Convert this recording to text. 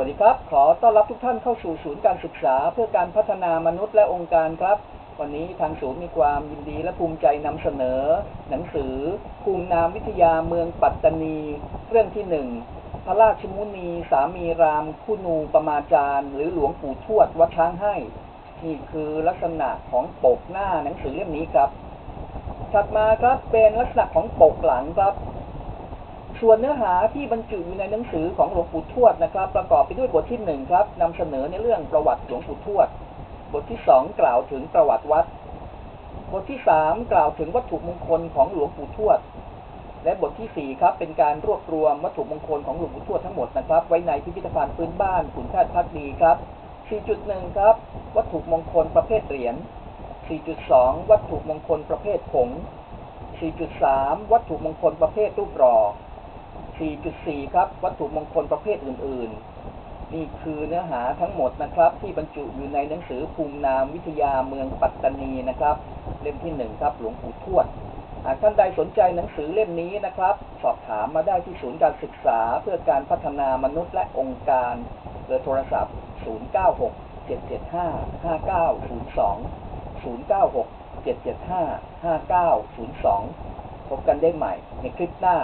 วัสดีครับ ขอต้อนรับทุกท่านเข้าสู่ศูนย์การศึกษา เพื่อการพัฒนามนุษย์และองค์การครับ วันนี้ทางศูนย์มีความยินดีและภูมิใจนำเสนอ หนังสือ ภูมินามวิทยาเมืองปัตตานี เรื่องที่หนึ่งพระราชมุนี สามีรามคุณูปมาจารย์ หรือหลวงปู่ทวดวัดช้างให้ นี่คือลักษณะของปกหน้าหนังสือเล่มนี้ครับ ถัดมาครับเป็นลักษณะของปกหลังครับ ส่วนเนื้อหาที่บรรจุอยู่ในหนังสือของหลวงปู่ทวดนะครับ ประกอบไปด้วยบทที่หนึ่งครับนำเสนอในเรื่องประวัติหลวงปู่ทวด บทที่สองกล่าวถึงประวัติวัด บทที่สามกล่าวถึงวัตถุมงคลของหลวงปู่ทวด และบทที่สี่ครับเป็นการรวบรวมวัตถุมงคลของหลวงปู่ทวดทั้งหมดนะครับ ไว้ในพิพิธภัณฑ์พื้นบ้านขุนแพทย์พักดีครับ 4.1 ครับ วัตถุมงคลประเภทเหรียญ 4.2 วัตถุมงคลประเภทผง 4.3 วัตถุมงคลประเภทรูปหล่อ 4.4 ครับ วัตถุมงคลประเภทอื่น ๆ นี่คือเนื้อหาทั้งหมดนะครับ ที่บรรจุอยู่ในหนังสือภูมินามวิทยาเมืองปัตตานีนะครับ เล่มที่หนึ่งครับ หลวงปู่ทวดหากท่านใดสนใจหนังสือเล่มนี้นะครับ สอบถามมาได้ที่ศูนย์การศึกษาเพื่อการพัฒนามนุษย์และองค์การเบอร์โทรศัพท์ 096 775 5902 096 775 5902 พบกันได้ใหม่ในคลิปหน้า